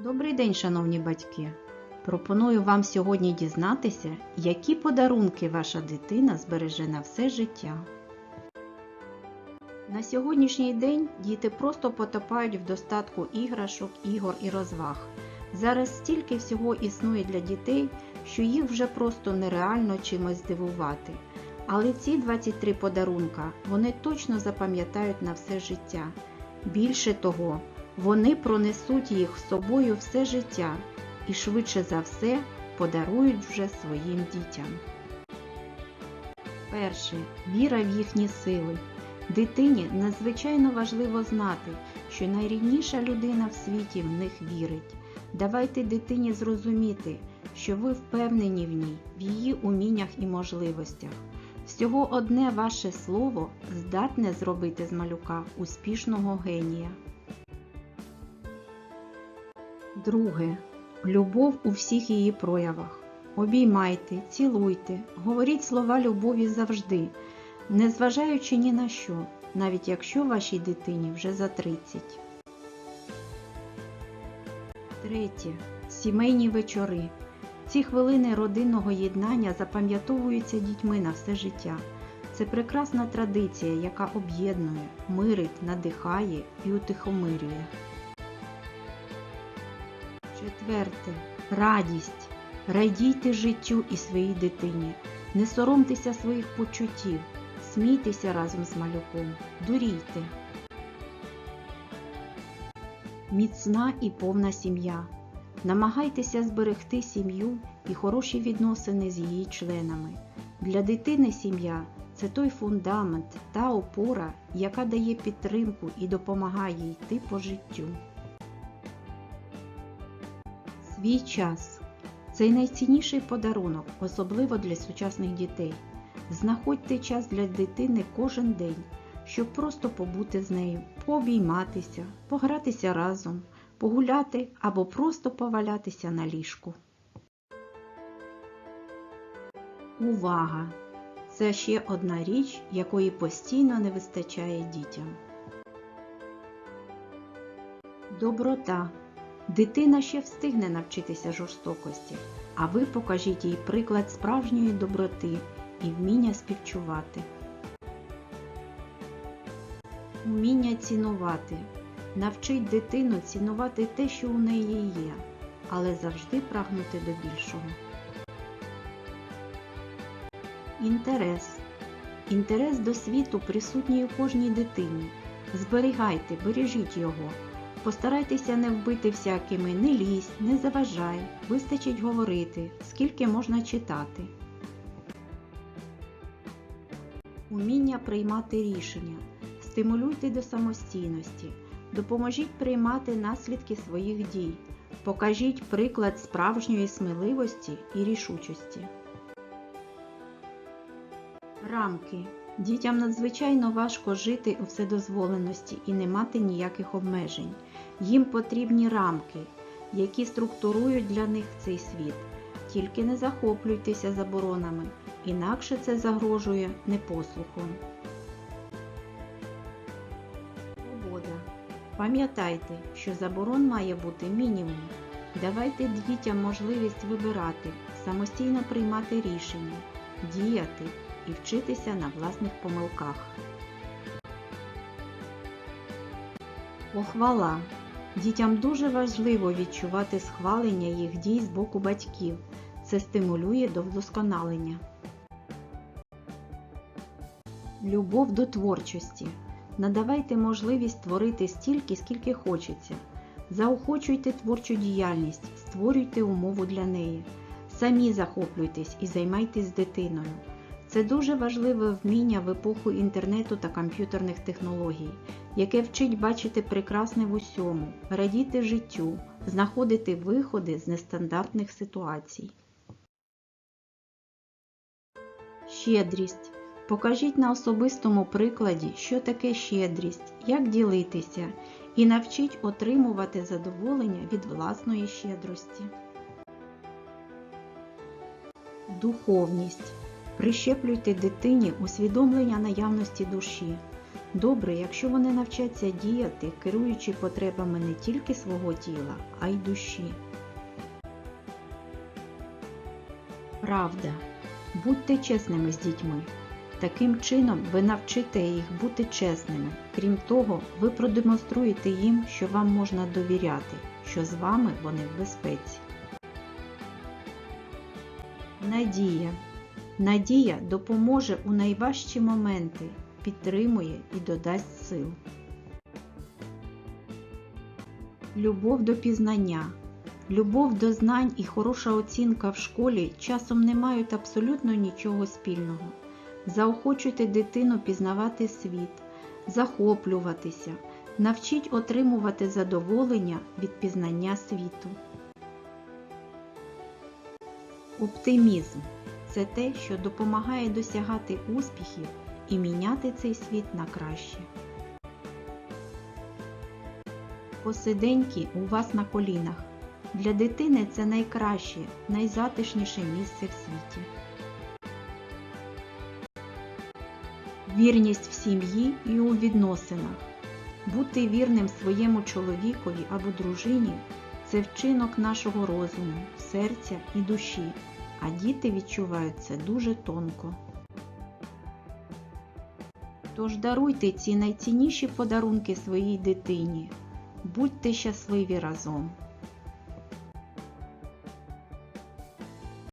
Добрий день, шановні батьки! Пропоную вам сьогодні дізнатися, які подарунки ваша дитина збереже на все життя. На сьогоднішній день діти просто потопають в достатку іграшок, ігор і розваг. Зараз стільки всього існує для дітей, що їх вже просто нереально чимось здивувати. Але ці 23 подарунка вони точно запам'ятають на все життя. Більше того, вони пронесуть їх з собою все життя і швидше за все подарують вже своїм дітям. Перше. Віра в їхні сили. Дитині надзвичайно важливо знати, що найрідніша людина в світі в них вірить. Давайте дитині зрозуміти, що ви впевнені в ній, в її уміннях і можливостях. Всього одне ваше слово здатне зробити з малюка успішного генія. Друге. Любов у всіх її проявах. Обіймайте, цілуйте, говоріть слова любові завжди, незважаючи ні на що, навіть якщо вашій дитині вже за 30. Третє. Сімейні вечори. Ці хвилини родинного єднання запам'ятовуються дітьми на все життя. Це прекрасна традиція, яка об'єднує, мирить, надихає і утихомирює. Четверте. Радість. Радійте життю і своїй дитині. Не соромтеся своїх почуттів. Смійтеся разом з малюком. Дурійте. Міцна і повна сім'я. Намагайтеся зберегти сім'ю і хороші відносини з її членами. Для дитини сім'я це той фундамент та опора, яка дає підтримку і допомагає йти по життю. Свій час це найцінніший подарунок, особливо для сучасних дітей. Знаходьте час для дитини кожен день, щоб просто побути з нею, пообійматися, погратися разом, погуляти або просто повалятися на ліжку. Увага! Це ще одна річ, якої постійно не вистачає дітям. Доброта. Дитина ще встигне навчитися жорстокості, а ви покажіть їй приклад справжньої доброти і вміння співчувати. Вміння цінувати. Навчить дитину цінувати те, що у неї є, але завжди прагнути до більшого. Інтерес. Інтерес до світу присутній у кожній дитині. Зберігайте, бережіть його. Постарайтеся не вбити всякими не лізь, не заважай, вистачить говорити, скільки можна читати. Уміння приймати рішення. Стимулюйте до самостійності. Допоможіть приймати наслідки своїх дій. Покажіть приклад справжньої сміливості і рішучості. Рамки. Дітям надзвичайно важко жити у вседозволеності і не мати ніяких обмежень. Їм потрібні рамки, які структурують для них цей світ. Тільки не захоплюйтеся заборонами, інакше це загрожує непослухом. Свобода. Пам'ятайте, що заборон має бути мінімум. Давайте дітям можливість вибирати, самостійно приймати рішення, діяти і вчитися на власних помилках. Похвала. Дітям дуже важливо відчувати схвалення їх дій з боку батьків. Це стимулює до вдосконалення. Любов до творчості. Надавайте можливість творити стільки, скільки хочеться. Заохочуйте творчу діяльність, створюйте умову для неї. Самі захоплюйтесь і займайтесь дитиною. Це дуже важливе вміння в епоху інтернету та комп'ютерних технологій, яке вчить бачити прекрасне в усьому, радіти життю, знаходити виходи з нестандартних ситуацій. Щедрість. Покажіть на особистому прикладі, що таке щедрість, як ділитися, і навчіть отримувати задоволення від власної щедрості. Духовність. Прищеплюйте дитині усвідомлення наявності душі. Добре, якщо вони навчаться діяти, керуючи потребами не тільки свого тіла, а й душі. Правда. Будьте чесними з дітьми. Таким чином ви навчите їх бути чесними. Крім того, ви продемонструєте їм, що вам можна довіряти, що з вами вони в безпеці. Надія. Надія допоможе у найважчі моменти, підтримує і додасть сил. Любов до пізнання. Любов до знань і хороша оцінка в школі часом не мають абсолютно нічого спільного. Заохочуйте дитину пізнавати світ, захоплюватися, навчіть отримувати задоволення від пізнання світу. Оптимізм це те, що допомагає досягати успіхів і міняти цей світ на краще. Посиденьки у вас на колінах. Для дитини це найкраще, найзатишніше місце в світі. Вірність в сім'ї і у відносинах. Бути вірним своєму чоловікові або дружині це вчинок нашого розуму, серця і душі, а діти відчувають це дуже тонко. Тож даруйте ці найцінніші подарунки своїй дитині. Будьте щасливі разом!